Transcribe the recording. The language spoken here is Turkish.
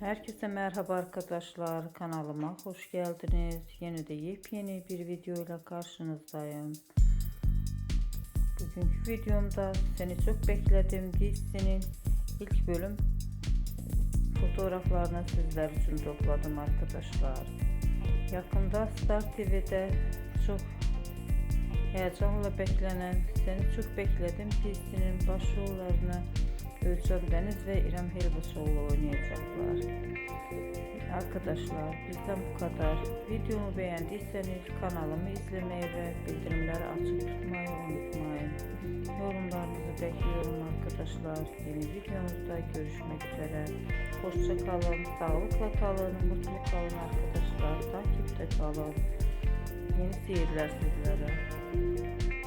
Herkese merhaba arkadaşlar kanalıma hoş geldiniz. Yeni de yepyeni bir videoyla karşınızdayım. Bugünkü videomda seni çok bekledim dizisinin ilk bölüm fotoğraflarını sizler için topladım arkadaşlar. Yakında Star TV'de çok heyecanla beklenen Seni Çok Bekledim dizisinin başrollerini Ölçem Deniz ve İrem Helvasoğlu oynayacaklar. Arkadaşlar bizden bu kadar. Videomu beğendiyseniz kanalımı izlemeyi ve bildirimleri açık tutmayı unutmayın. Yorumlarınızı bekliyorum arkadaşlar. Yeni videomuzda görüşmek üzere. Hoşça kalın, sağlıkla kalın, mutlu kalın arkadaşlar. Takipte kalın. Yeni seyirler sizlere.